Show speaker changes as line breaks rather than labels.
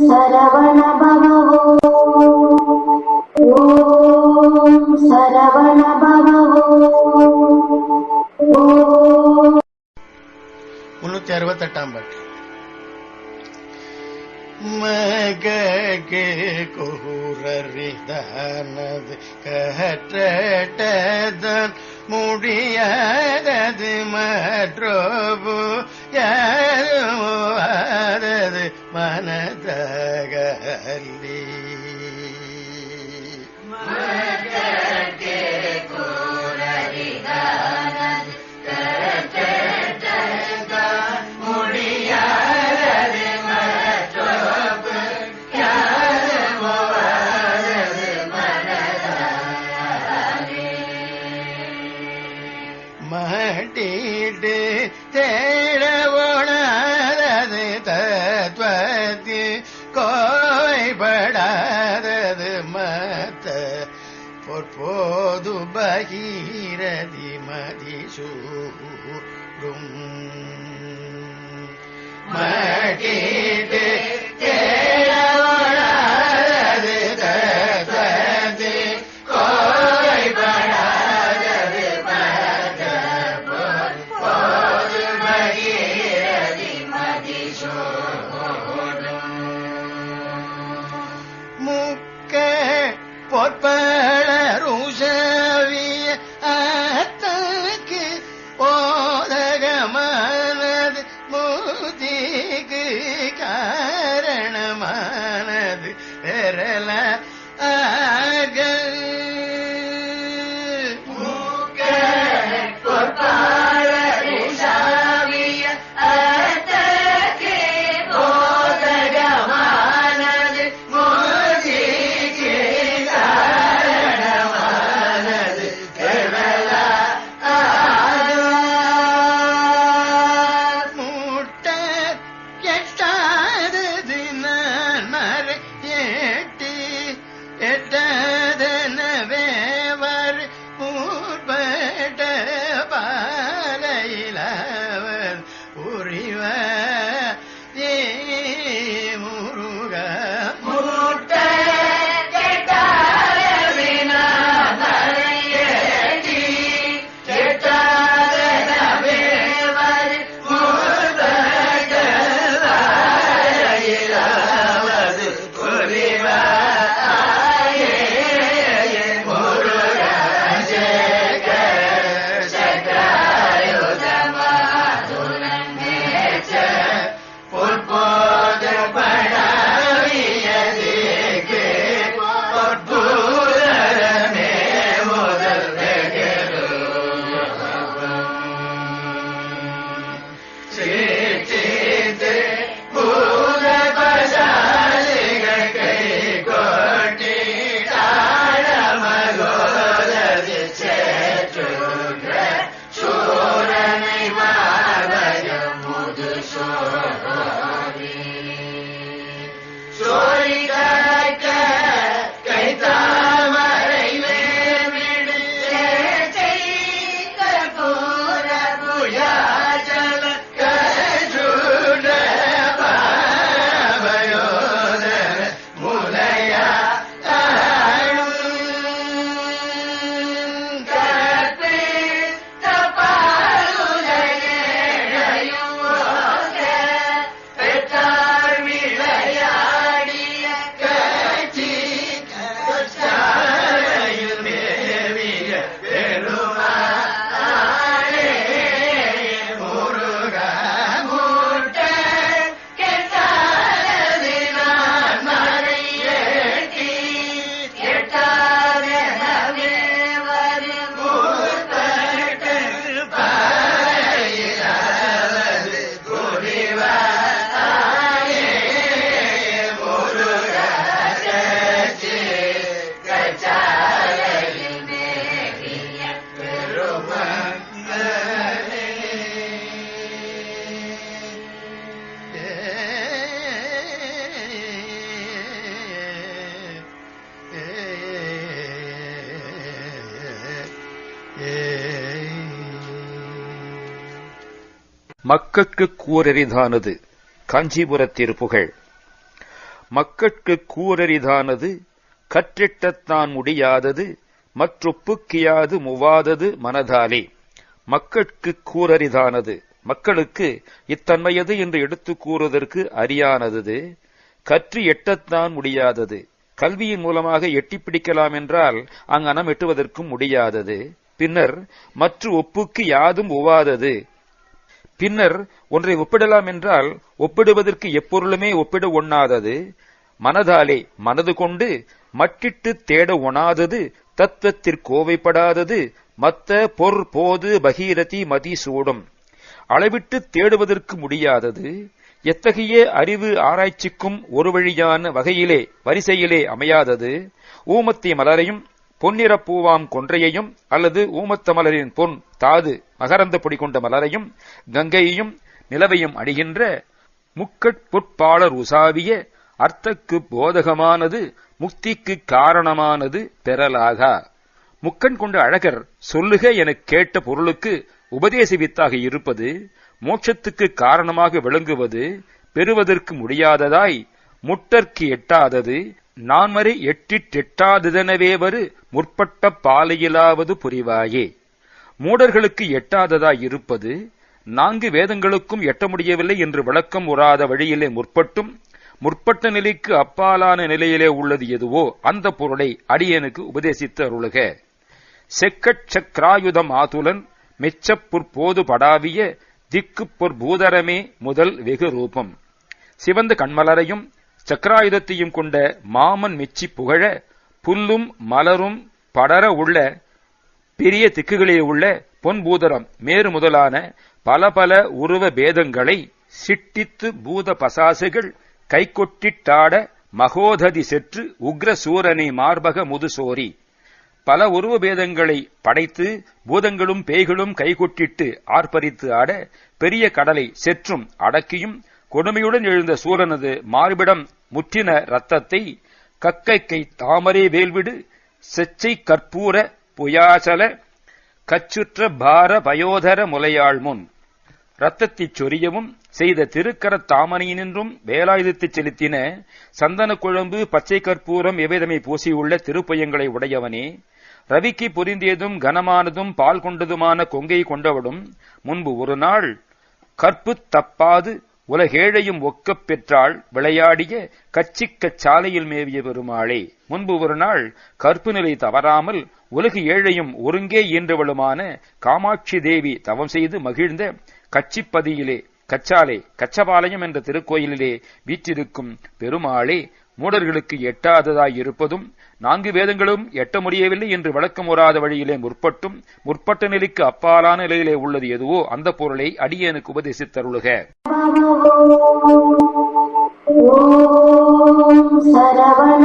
சரவண பவோ ஓம் சரவண பவோ
முன்னூத்தி அறுபத்தெட்டாம் பாட்டு மகே கூறிதானது கற்றட்டதான் முடியாதது மற்றோபு யாரும் மதி கோய்படாதது மத்த பொற்போது பகீரதி மதிசூடும் மகிழ் மூக்க பொற்பளருஷவிய அத்தக்கு போதகமானது. மூதிக்கு காரணமானது. பெறல கேட்ட
மக்கட்கு கூரரிதானது காஞ்சிபுர புகழ். மக்கட்கு கூரரிதானது கற்றிட்டத்தான் முடியாதது மற்றொப்புக்கியாது முவாதது மனதாலே. மக்கட்கு கூரரிதானது மக்களுக்கு இத்தன்மையது என்று எடுத்து கூறுவதற்கு அரியானது கற்று எட்டத்தான் முடியாதது. கல்வியின் மூலமாக எட்டிப்பிடிக்கலாம் என்றால் அங்ஙனம் எட்டுவதற்கும் முடியாதது. பின்னர் மற்ற ஒப்புக்கு யாதும் ஒவ்வாதது பின்னர் ஒன்றை ஒப்பிடலாம் என்றால் ஒப்பிடுவதற்கு எப்பொருளுமே ஒப்பிட ஒண்ணாதது மனதாலே மனது கொண்டு மட்டிட்டு தேட ஒணாதது தத்துவத்திற்கோவைப்படாதது மத்த பொற் போது பகீரதி மதி சூடும். அளவிட்டு தேடுவதற்கு முடியாதது எத்தகைய அறிவு ஆராய்ச்சிக்கும் ஒரு வழியான வகையிலே வரிசையிலே அமையாதது ஊமத்தி மலரையும் பொன்னிற பூவாம் கொன்றையையும் அல்லது ஊமத்தமலரின் பொன் தாது மகரந்த பொடி கொண்ட மலரையும் கங்கையையும் நிலவையும் அணிகின்ற முக்கட்பொற்பாளர் உசாவிய அர்த்தக்கு போதகமானது முக்திக்கு காரணமானது பெறலாகா? முக்கண் கொண்ட அழகர் சொல்லுக எனக் கேட்ட பொருளுக்கு உபதேசவித்தாக இருப்பது மோட்சத்துக்கு காரணமாக விளங்குவது பெறுவதற்கு முடியாததாய் முட்டற்கு எட்டாதது நான்மறை எட்டிட்டெட்டாததெனவே வரு முற்பட்ட பாலையிலாவது புரிவாயே. மூடர்களுக்கு எட்டாததாய் இருப்பது நான்கு வேதங்களுக்கும் எட்ட முடியவில்லை என்று விளக்கம் உறாத வழியிலே முற்பட்டும் முற்பட்ட நிலைக்கு அப்பாலான நிலையிலே உள்ளது எதுவோ அந்த பொருளை அடியனுக்கு உபதேசித்து அருளுக. செக்கட் சக்ராயுதம் ஆதுலன் மெச்சப்புற்போது படாவிய திக்குப் பொற்பூதரமே முதல் வெகு ரூபம். சிவந்த கண்மலரையும் சக்கராயுதத்தையும் கொண்ட மாமன் மெச்சி புகழ புல்லும் மலரும் படர உள்ள பெரிய திக்குகளே உள்ள பொன்பூதரம் மேறு முதலான பல பல உருவ பேதங்களை சிட்டித்து பூத பசாசுகள் கைகொட்டிட்டாட மகோததி செற்று உக்ர சூரனை மார்பக முதுசோரி. பல உருவ பேதங்களை படைத்து பூதங்களும் பேய்களும் கைகொட்டிட்டு ஆர்ப்பரித்து ஆட பெரிய கடலை செற்றும் அடக்கியும் கொடுமையுடன் எழுந்த சூரனது மார்பிடம் முற்றின ரத்தத்தை கக்கைக்கை தாமரை வேல்விடு செச்சை கற்பூர புயாசல கச்சுற்ற பார பயோதர முலையாள் முன். ரத்தத்தைச் சொரியவும் செய்த திருக்கரத் தாமனையினின்றும் வேலாயுதத்தைச் செலுத்தின சந்தன குழம்பு பச்சை கற்பூரம் எவ்விதமை பூசியுள்ள திருப்பயங்களை உடையவனே. ரவிக்கு பொருந்தியதும் கனமானதும் பால் கொண்டதுமான கொங்கை கொண்டவடும் முன்பு ஒரு நாள் கற்பு தப்பாது உலகேழையும் ஒக்கப் பெற்றாள் விளையாடிய கச்சிக்கச் சாலையில் மேவிய பெருமாளே முன்பு ஒரு நாள் கற்பு நிலை தவறாமல் உலகு ஏழையும் ஒருங்கே இயன்றவளுமான காமாட்சி தேவி தவம் செய்து மகிழ்ந்த கச்சிப்பதியிலே கச்சாலை கச்சபாளையம் என்ற திருக்கோயிலிலே வீற்றிருக்கும் பெருமாளே மூடர்களுக்கு எட்டாததாய் இருப்பதும் நான்கு வேதங்களும் எட்ட முடியவில்லை என்று வழக்கம் வராத வழியிலே முற்பட்டும் முற்பட்ட நிலைக்கு அப்பாலான நிலையிலே உள்ளது எதுவோ அந்த பொருளை அடியனுக்கு உபதேசித்தருளுக
சரவண